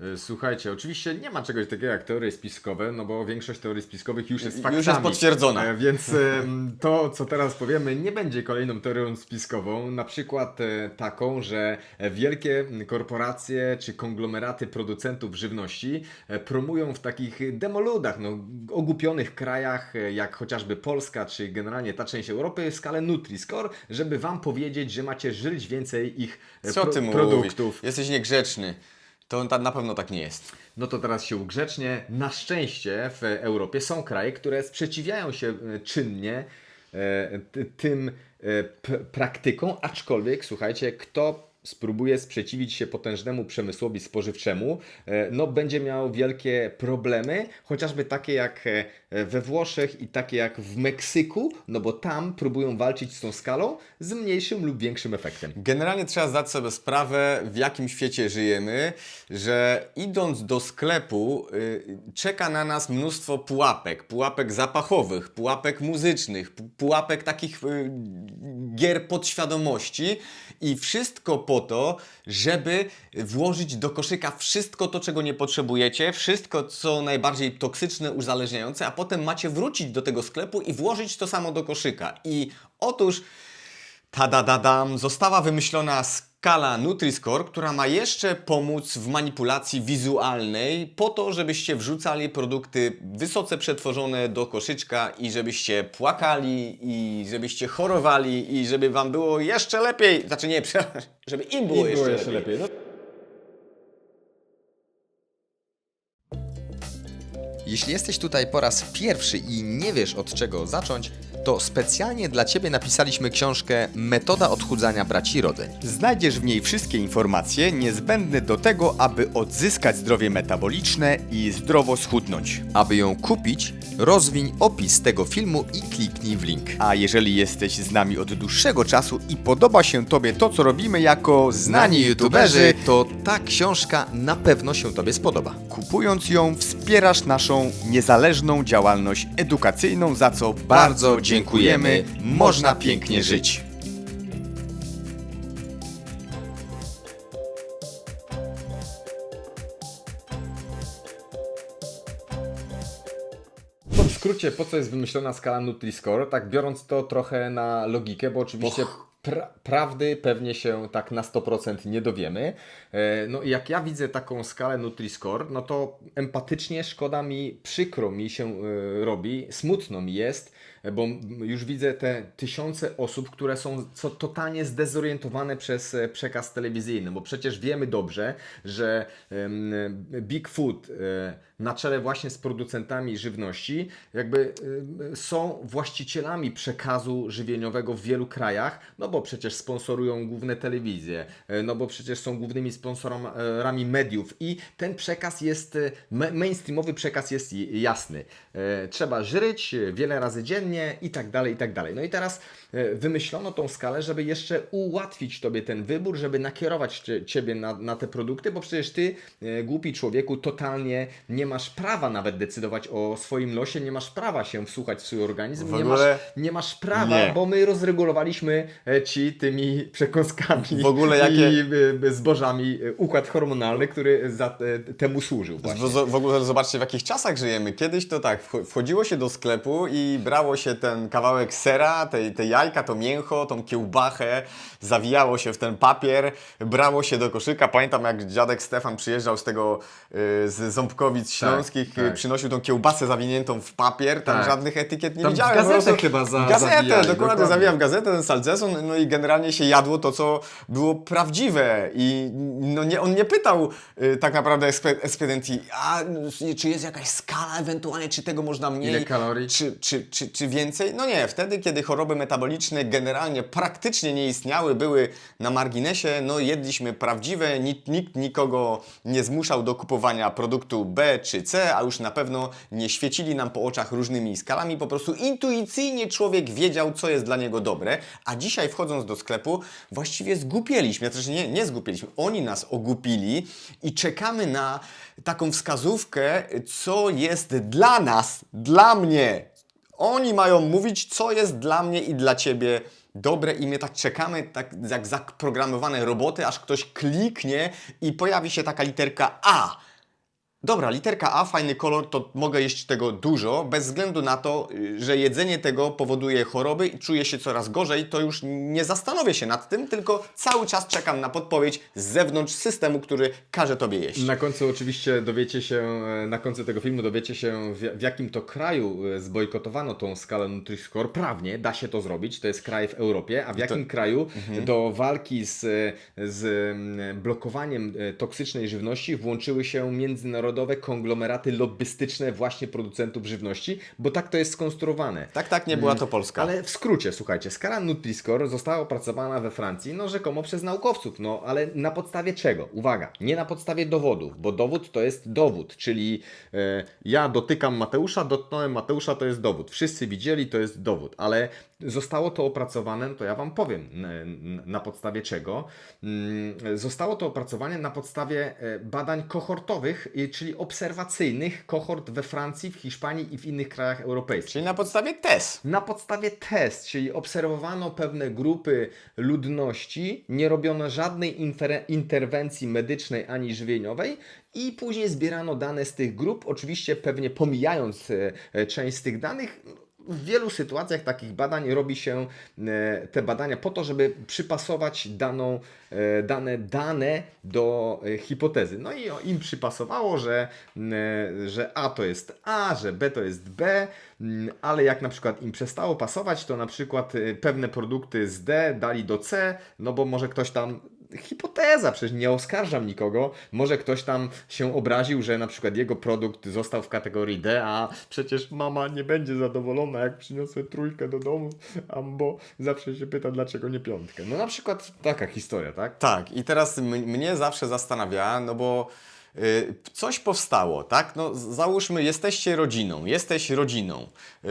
E, Słuchajcie, oczywiście nie ma czegoś takiego jak teorie spiskowe, no bo większość teorii spiskowych już jest Już faktami. jest potwierdzona. E, Więc to, co teraz powiemy, nie będzie kolejną teorią spiskową. Na przykład e, taką, że wielkie korporacje czy konglomeraty producentów żywności promują w takich demoludach, no, ogupionych krajach, jak chociażby Polska, czy generalnie ta część Europy, skalę Nutri-Score, żeby wam powiedzieć, że macie żyć więcej ich Co pro- ty mówisz? produktów. Jesteś niegrzeczny. To na pewno tak nie jest. No to teraz się ugrzecznie. Na szczęście w Europie są kraje, które sprzeciwiają się e, czynnie e, ty- tym e, praktykom, aczkolwiek słuchajcie, kto spróbuje sprzeciwić się potężnemu przemysłowi spożywczemu, e, no będzie miał wielkie problemy, chociażby takie jak e, we Włoszech i takie jak w Meksyku, no bo tam próbują walczyć z tą skalą z mniejszym lub większym efektem. Generalnie trzeba zdać sobie sprawę, w jakim świecie żyjemy, że idąc do sklepu y, czeka na nas mnóstwo pułapek. Pułapek zapachowych, pułapek muzycznych, pu- pułapek takich y, gier podświadomości i wszystko po to, żeby włożyć do koszyka wszystko to, czego nie potrzebujecie, wszystko, co najbardziej toksyczne, uzależniające, a potem macie wrócić do tego sklepu i włożyć to samo do koszyka. I otóż Tadadadam, została wymyślona skala Nutri-Score, która ma jeszcze pomóc w manipulacji wizualnej, po to, żebyście wrzucali produkty wysoce przetworzone do koszyczka i żebyście płakali, i żebyście chorowali, i żeby Wam było jeszcze lepiej. Znaczy nie, przepraszam, żeby im było, jeszcze, lepiej. No, Jeśli jesteś tutaj po raz pierwszy i nie wiesz od czego zacząć, to specjalnie dla Ciebie napisaliśmy książkę Metoda odchudzania braci Rody. Znajdziesz w niej wszystkie informacje niezbędne do tego, aby odzyskać zdrowie metaboliczne i zdrowo schudnąć. Aby ją kupić, rozwiń opis tego filmu i kliknij w link. A jeżeli jesteś z nami od dłuższego czasu i podoba się Tobie to, co robimy jako Znani youtuberzy, to ta książka na pewno się Tobie spodoba. kupując ją wspierasz naszą niezależną działalność edukacyjną, za co Bardzo dziękujemy. Można pięknie żyć. To w skrócie, po co jest wymyślona skala Nutri-Score, tak biorąc to trochę na logikę, bo oczywiście pra prawdy pewnie się tak na 100% nie dowiemy. E, No i jak ja widzę taką skalę Nutri-Score, no to empatycznie szkoda mi, przykro mi się e, robi, smutno mi jest, bo już widzę te tysiące osób, które są co totalnie zdezorientowane przez e, przekaz telewizyjny, bo przecież wiemy dobrze, że em, Big Food e, na czele właśnie z producentami żywności, jakby y, są właścicielami przekazu żywieniowego w wielu krajach, no bo przecież sponsorują główne telewizje, no bo przecież są głównymi sponsorami mediów i ten przekaz jest, ma- mainstreamowy przekaz jest jasny. E, Trzeba żyć wiele razy dziennie i tak dalej, i tak dalej. No i teraz e, wymyślono tą skalę, żeby jeszcze ułatwić Tobie ten wybór, żeby nakierować cie, Ciebie na, na te produkty, bo przecież Ty, e, głupi człowieku, totalnie nie masz prawa nawet decydować o swoim losie, nie masz prawa się wsłuchać w swój organizm, nie, masz, nie masz prawa, Nie. bo my rozregulowaliśmy e, Ci tymi przekąskami W ogóle jakie- i zbożami układ hormonalny, który za, temu służył właśnie. W, ogóle zobaczcie, w jakich czasach żyjemy. Kiedyś to tak, wcho- wchodziło się do sklepu i brało się ten kawałek sera, te, te jajka, to mięcho, tą kiełbachę, zawijało się w ten papier, brało się do koszyka. Pamiętam, jak dziadek Stefan przyjeżdżał z tego, y, z Ząbkowic Śląskich, tak. y, przynosił tą kiełbasę zawiniętą w papier, tam Tak. żadnych etykiet nie Tam widziałem. gazetę prostu- chyba za- gazetę, zawijali, dokładnie, dokładnie. zawijał w gazetę ten salceson, no i generalnie się jadło to, co było prawdziwe i no nie, on nie pytał y, tak naprawdę ekspe- ekspedycji, a czy jest jakaś skala ewentualnie, czy tego można mniej, Ile kalorii? Czy, czy, czy, czy więcej? No nie, wtedy, kiedy choroby metaboliczne generalnie praktycznie nie istniały, były na marginesie, no jedliśmy prawdziwe, nikt, nikt nikogo nie zmuszał do kupowania produktu B czy C, a już na pewno nie świecili nam po oczach różnymi skalami, po prostu intuicyjnie człowiek wiedział, co jest dla niego dobre, a dzisiaj wchodząc do sklepu, właściwie zgupieliśmy, znaczy nie, nie zgupieliśmy, oni nas ogupili i czekamy na taką wskazówkę, co jest dla nas, dla mnie, oni mają mówić, co jest dla mnie i dla ciebie dobre i my tak czekamy, tak jak zaprogramowane roboty, aż ktoś kliknie i pojawi się taka literka A. Dobra, literka A, fajny kolor, to mogę jeść tego dużo, bez względu na to, y, że jedzenie tego powoduje choroby i czuję się coraz gorzej, to już nie zastanowię się nad tym, tylko cały czas czekam na podpowiedź z zewnątrz systemu, który każe tobie jeść. Na końcu oczywiście dowiecie się, e, na końcu tego filmu dowiecie się w, jakim to kraju e, zbojkotowano tą skalę Nutri-Score. Prawnie da się to zrobić, to jest kraj w Europie, a w jakim kraju do walki z, z mm, blokowaniem e, toksycznej żywności włączyły się międzynarodowe konglomeraty lobbystyczne właśnie producentów żywności, bo tak to jest skonstruowane. Tak, tak, nie była to Polska. Ale w skrócie, słuchajcie, skala Nutri-Score została opracowana we Francji, no rzekomo przez naukowców, no ale na podstawie czego? Uwaga, nie na podstawie dowodów, bo dowód to jest dowód, czyli e, ja dotykam Mateusza, dotknąłem Mateusza, to jest dowód. Wszyscy widzieli, to jest dowód, ale zostało to opracowane, to ja Wam powiem na, podstawie czego. Mm, Zostało to opracowane na podstawie e, badań kohortowych, czyli obserwacyjnych kohort we Francji, w Hiszpanii i w innych krajach europejskich. Czyli na podstawie test. Na podstawie test, czyli obserwowano pewne grupy ludności, nie robiono żadnej interwencji medycznej ani żywieniowej i później zbierano dane z tych grup, oczywiście pewnie pomijając e, e, część z tych danych. W wielu sytuacjach takich badań robi się e, te badania po to, żeby przypasować daną, e, dane dane do e, hipotezy. No i im przypasowało, że, że A to jest A, że B to jest B, ale jak na przykład im przestało pasować, to na przykład pewne produkty z D dali do C, no bo może ktoś tam hipoteza, przecież nie oskarżam nikogo. Może ktoś tam się obraził, że na przykład jego produkt został w kategorii D, a przecież mama nie będzie zadowolona, jak przyniosę trójkę do domu, bo zawsze się pyta, dlaczego nie piątkę. No na przykład taka historia, tak? Tak, i teraz mnie zawsze zastanawia, no bo y, coś powstało, tak? No, załóżmy, jesteście rodziną, jesteś rodziną. Y,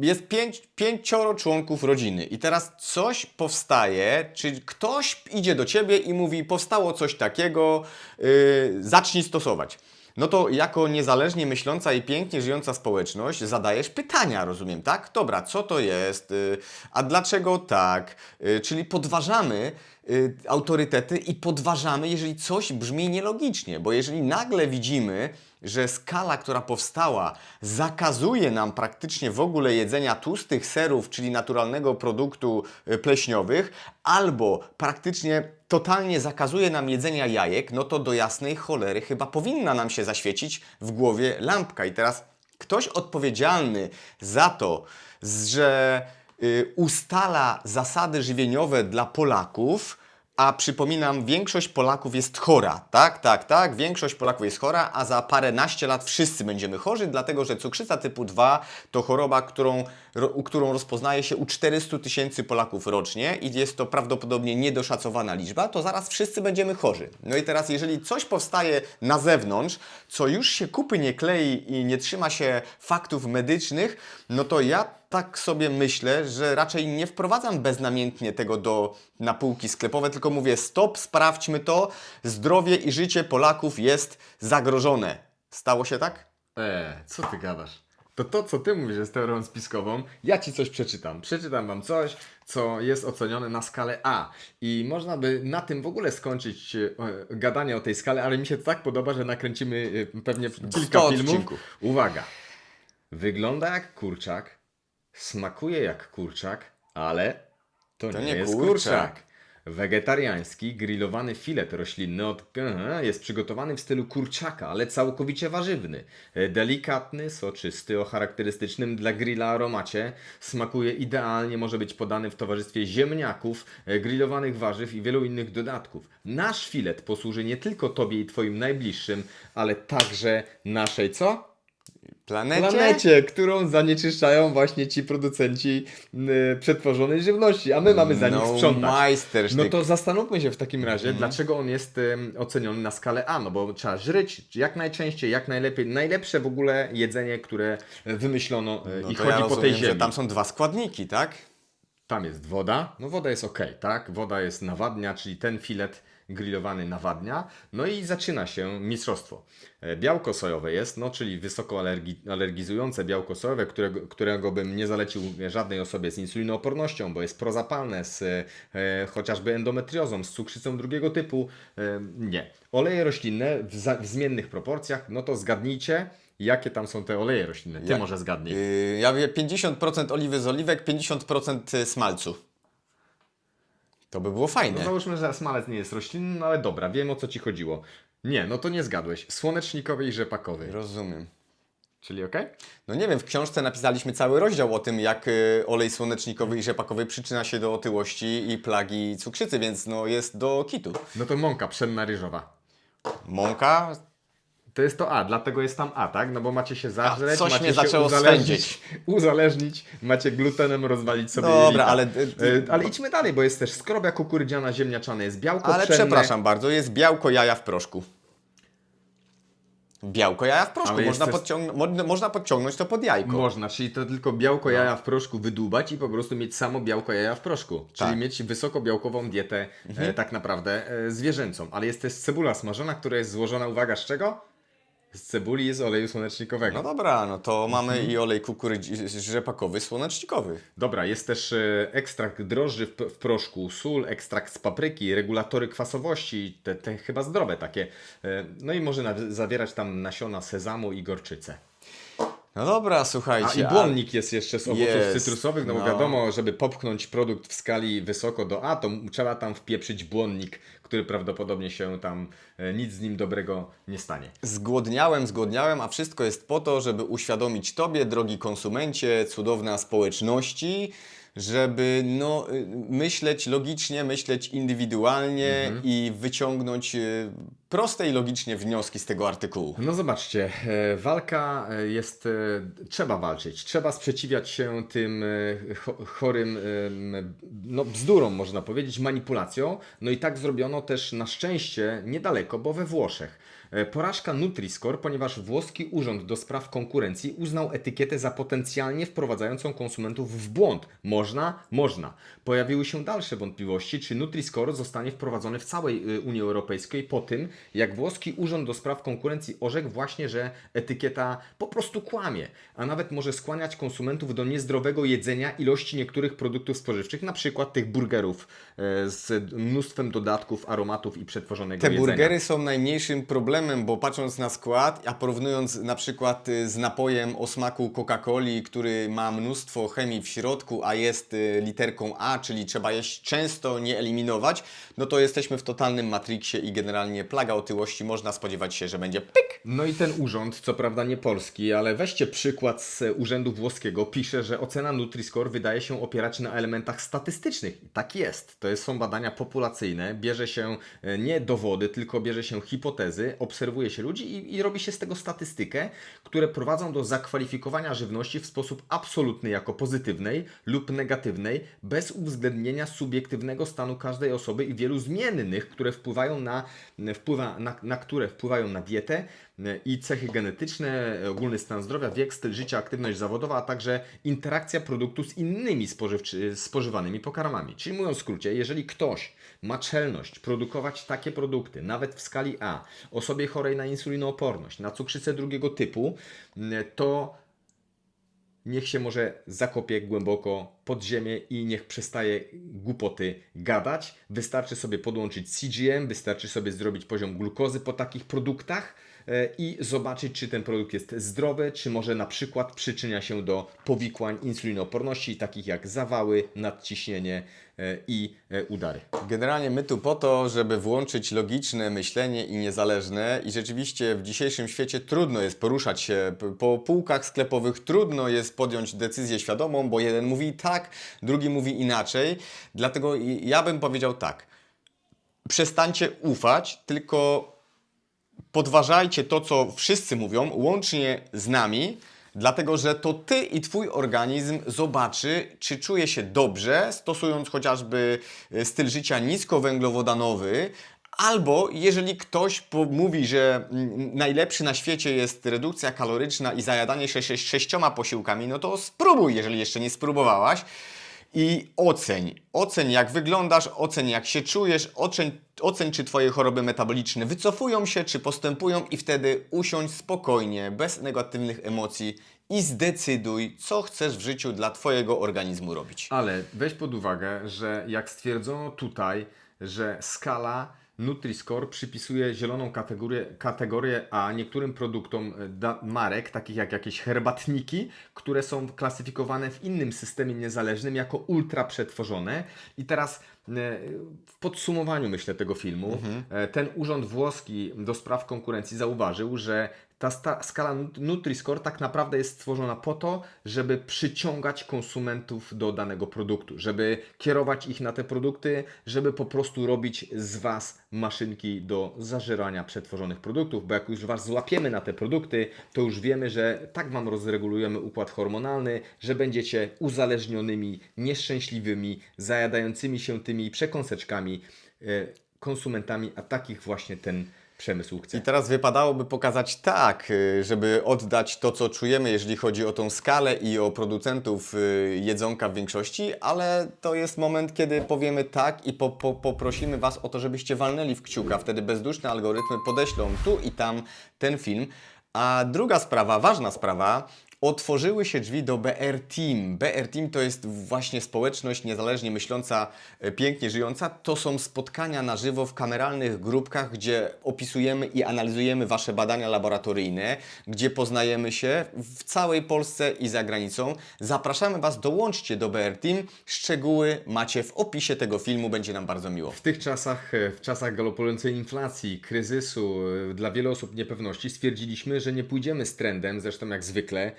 jest pięć, pięcioro członków rodziny i teraz coś powstaje, czy ktoś idzie do ciebie i mówi, powstało coś takiego, yy, zacznij stosować. No to jako niezależnie myśląca i pięknie żyjąca społeczność zadajesz pytania, rozumiem, tak? Dobra, co to jest? Yy, a dlaczego tak? Yy, czyli podważamy yy, autorytety i podważamy, jeżeli coś brzmi nielogicznie, bo jeżeli nagle widzimy, że skala, która powstała, zakazuje nam praktycznie w ogóle jedzenia tłustych serów, czyli naturalnego produktu y, pleśniowych, albo praktycznie totalnie zakazuje nam jedzenia jajek, no to do jasnej cholery chyba powinna nam się zaświecić w głowie lampka. I teraz ktoś odpowiedzialny za to, że y, ustala zasady żywieniowe dla Polaków, a przypominam, większość Polaków jest chora. Tak, tak, tak. Większość Polaków jest chora, a za paręnaście lat wszyscy będziemy chorzy, dlatego że cukrzyca typu 2 to choroba, którą, ro, którą rozpoznaje się u 400 tysięcy Polaków rocznie i jest to prawdopodobnie niedoszacowana liczba, to zaraz wszyscy będziemy chorzy. No i teraz, jeżeli coś powstaje na zewnątrz, co już się kupy nie klei i nie trzyma się faktów medycznych, no to ja tak sobie myślę, że raczej nie wprowadzam beznamiętnie tego do, na półki sklepowe, tylko mówię stop, sprawdźmy to, zdrowie i życie Polaków jest zagrożone. Stało się tak? Eee, co ty gadasz? To to, co ty mówisz, jest teorią spiskową. Ja ci coś przeczytam. Przeczytam wam coś, co jest ocenione na skalę A. I można by na tym w ogóle skończyć e, gadanie o tej skale, ale mi się to tak podoba, że nakręcimy e, pewnie kilka filmów. odcinków. Uwaga. Wygląda jak kurczak, smakuje jak kurczak, ale to, nie, jest kurczak. Wegetariański, grillowany filet roślinny od, jest przygotowany w stylu kurczaka, ale całkowicie warzywny. Delikatny, soczysty, o charakterystycznym dla grilla aromacie. Smakuje idealnie, może być podany w towarzystwie ziemniaków, e, grillowanych warzyw i wielu innych dodatków. Nasz filet posłuży nie tylko Tobie i Twoim najbliższym, ale także naszej co? Planecie? planecie, którą zanieczyszczają właśnie ci producenci y, przetworzonej żywności, a my mamy za nich No sprzątać. majstersztyk. No to zastanówmy się w takim razie, Mhm. dlaczego on jest ym, oceniony na skalę A, no bo trzeba żryć jak najczęściej, jak najlepiej, najlepsze w ogóle jedzenie, które wymyślono y, no i to chodzi ja po tej rozumiem, ziemi. że tam są dwa składniki, tak? Tam jest woda, no woda jest ok, tak? Woda jest nawadnia, czyli ten filet grillowany nawadnia. No i zaczyna się mistrzostwo. E, Białko sojowe jest, no czyli wysoko alergi- alergizujące białko sojowe, którego, którego bym nie zalecił żadnej osobie z insulinoopornością, bo jest prozapalne, z e, chociażby endometriozą, z cukrzycą drugiego typu. E, nie. Oleje roślinne w, za, w zmiennych proporcjach, no to zgadnijcie, jakie tam są te oleje roślinne. Ty Ja- może zgadnij. Yy, ja wiem 50% oliwy z oliwek, 50% smalcu. To by było fajne. No załóżmy, że smalec nie jest roślinny, no ale dobra, wiem o co ci chodziło. Nie, no to nie zgadłeś. Słonecznikowy i rzepakowy. Rozumiem. Czyli okej? No nie wiem, w książce napisaliśmy cały rozdział o tym, jak y, olej słonecznikowy i rzepakowy przyczyna się do otyłości i plagi cukrzycy, więc no jest do kitu. No to mąka pszenna ryżowa. Mąka, To jest to A, dlatego jest tam A, tak? No bo macie się zażreć, coś macie mnie się zaczęło uzależnić, uzależnić, macie glutenem rozwalić sobie Dobra, jelita. ale- E, ale idźmy dalej, bo jest też skrobia kukurydziana ziemniaczane, jest białko ale pszenne. przepraszam bardzo, jest białko jaja w proszku. Białko jaja w proszku, Ale można, też- podciągn- mo- można podciągnąć to pod jajko. Można, czyli to tylko białko No. jaja w proszku wydłubać i po prostu mieć samo białko jaja w proszku. Czyli Tak. Mhm. mieć wysokobiałkową dietę e, tak naprawdę e, zwierzęcą. Ale jest też cebula smażona, która jest złożona, uwaga, z czego? Z cebuli jest oleju słonecznikowego. No dobra, no to mamy i olej kukurydzi rzepakowy, słonecznikowy. Dobra, jest też e, ekstrakt drożdży w, w proszku, sól, ekstrakt z papryki, regulatory kwasowości, te, te chyba zdrowe takie. E, No i może zawierać tam nasiona sezamu i gorczycę. No dobra, A słuchajcie. i błonnik jest jeszcze z owoców Jest, cytrusowych, no bo no. wiadomo, żeby popchnąć produkt w skali wysoko do A, to trzeba tam wpieprzyć błonnik, który prawdopodobnie się tam, e, nic z nim dobrego nie stanie. Zgłodniałem, zgłodniałem, a wszystko jest po to, żeby uświadomić Tobie, drogi konsumencie, cudowna społeczności, żeby no, y, myśleć logicznie, myśleć indywidualnie Mhm. i wyciągnąć y, proste i logicznie wnioski z tego artykułu. No zobaczcie, e, walka e, jest, e, trzeba walczyć, trzeba sprzeciwiać się tym cho- chorym, no bzdurom można powiedzieć, manipulacją. No i tak zrobiono też na szczęście niedaleko, bo we Włoszech. E, Porażka Nutri-Score, ponieważ włoski Urząd do Spraw Konkurencji uznał etykietę za potencjalnie wprowadzającą konsumentów w błąd. Można? Można. Pojawiły się dalsze wątpliwości, czy Nutri-Score zostanie wprowadzony w całej y, Unii Europejskiej po tym, jak włoski Urząd do Spraw Konkurencji orzekł właśnie, że etykieta po prostu kłamie, a nawet może skłaniać konsumentów do niezdrowego jedzenia ilości niektórych produktów spożywczych, na przykład tych burgerów e, z mnóstwem dodatków, aromatów i przetworzonego Te jedzenia. burgery są najmniejszym problemem, bo patrząc na skład, a porównując na przykład y, z napojem o smaku Coca-Coli, który ma mnóstwo chemii w środku, a jest y, literką A, czyli trzeba jeść często, nie eliminować, no to jesteśmy w totalnym matrixie i generalnie plaga otyłości można spodziewać się, że będzie pyk. No i ten urząd, co prawda nie polski, ale weźcie przykład z urzędu włoskiego, pisze, że ocena Nutri-Score wydaje się opierać na elementach statystycznych. Tak jest. To są badania populacyjne, bierze się nie dowody, tylko bierze się hipotezy, obserwuje się ludzi i, i robi się z tego statystykę, które prowadzą do zakwalifikowania żywności w sposób absolutny jako pozytywnej lub negatywnej, bez uwzględnienia subiektywnego stanu każdej osoby i wielu zmiennych, które wpływają na, wpływa, na, na które wpływają na dietę e, i cechy genetyczne, e, ogólny stan zdrowia, wiek, styl życia, aktywność zawodowa, a także interakcja produktu z innymi spożywanymi pokarmami. Czyli mówiąc w skrócie, jeżeli ktoś ma czelność produkować takie produkty, nawet w skali A, osobie chorej na insulinooporność, na cukrzycę drugiego typu, m, to niech się może zakopie głęboko pod ziemię i niech przestaje głupoty gadać. Wystarczy sobie podłączyć CGM, wystarczy sobie zrobić poziom glukozy po takich produktach i zobaczyć, czy ten produkt jest zdrowy, czy może na przykład przyczynia się do powikłań insulinooporności, takich jak zawały, nadciśnienie e, i e, udary. Generalnie my tu po to, żeby włączyć logiczne myślenie i niezależne i rzeczywiście w dzisiejszym świecie trudno jest poruszać się po półkach sklepowych, trudno jest podjąć decyzję świadomą, bo jeden mówi tak, drugi mówi inaczej. Dlatego ja bym powiedział tak. Przestańcie ufać, tylko podważajcie to, co wszyscy mówią, łącznie z nami, dlatego że to ty i twój organizm zobaczy, czy czuje się dobrze, stosując chociażby e, styl życia niskowęglowodanowy. Albo jeżeli ktoś mówi, że mm, najlepszy na świecie jest redukcja kaloryczna i zajadanie sze- sześcioma posiłkami, no to spróbuj, jeżeli jeszcze nie spróbowałaś. I oceń. Oceń jak wyglądasz, oceń jak się czujesz, oceń, oceń czy Twoje choroby metaboliczne wycofują się, czy postępują i wtedy usiądź spokojnie, bez negatywnych emocji i zdecyduj, co chcesz w życiu dla Twojego organizmu robić. Ale weź pod uwagę, że jak stwierdzono tutaj, że skala Nutri-Score przypisuje zieloną kategorię, kategorię a niektórym produktom e, marek, takich jak jakieś herbatniki, które są klasyfikowane w innym systemie niezależnym jako ultra przetworzone. I teraz e, w podsumowaniu, myślę, tego filmu, e, ten urząd włoski do spraw konkurencji zauważył, że ta skala Nut- Nutri-Score tak naprawdę jest stworzona po to, żeby przyciągać konsumentów do danego produktu, żeby kierować ich na te produkty, żeby po prostu robić z Was maszynki do zażerania przetworzonych produktów, bo jak już Was złapiemy na te produkty, to już wiemy, że tak Wam rozregulujemy układ hormonalny, że będziecie uzależnionymi, nieszczęśliwymi, zajadającymi się tymi przekąseczkami e, konsumentami, a takich właśnie ten przemysł chce. I teraz wypadałoby pokazać tak, y, żeby oddać to, co czujemy, jeżeli chodzi o tą skalę i o producentów y, jedzonka w większości, ale to jest moment, kiedy powiemy tak i po, po, poprosimy Was o to, żebyście walnęli w kciuka. Wtedy bezduszne algorytmy podeślą tu i tam ten film. A druga sprawa, ważna sprawa, otworzyły się drzwi do BR Team. BR Team to jest właśnie społeczność niezależnie myśląca, e, pięknie żyjąca. To są spotkania na żywo w kameralnych grupkach, gdzie opisujemy i analizujemy Wasze badania laboratoryjne, gdzie poznajemy się w całej Polsce i za granicą. Zapraszamy Was, dołączcie do BR Team. Szczegóły macie w opisie tego filmu, będzie nam bardzo miło. W tych czasach, e, w czasach galopującej inflacji, kryzysu, e, dla wielu osób niepewności, stwierdziliśmy, że nie pójdziemy z trendem, zresztą jak zwykle,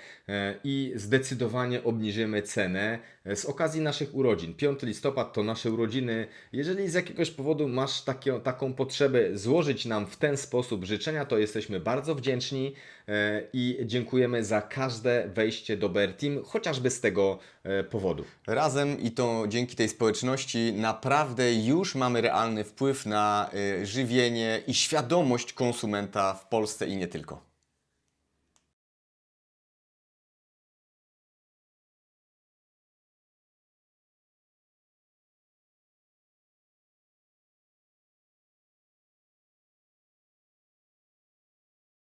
i zdecydowanie obniżymy cenę e, z okazji naszych urodzin. 5 listopad to nasze urodziny. Jeżeli z jakiegoś powodu masz takie, taką potrzebę złożyć nam w ten sposób życzenia, to jesteśmy bardzo wdzięczni e, i dziękujemy za każde wejście do BR Team, chociażby z tego e, powodu. Razem i to dzięki tej społeczności naprawdę już mamy realny wpływ na żywienie i świadomość konsumenta w Polsce i nie tylko.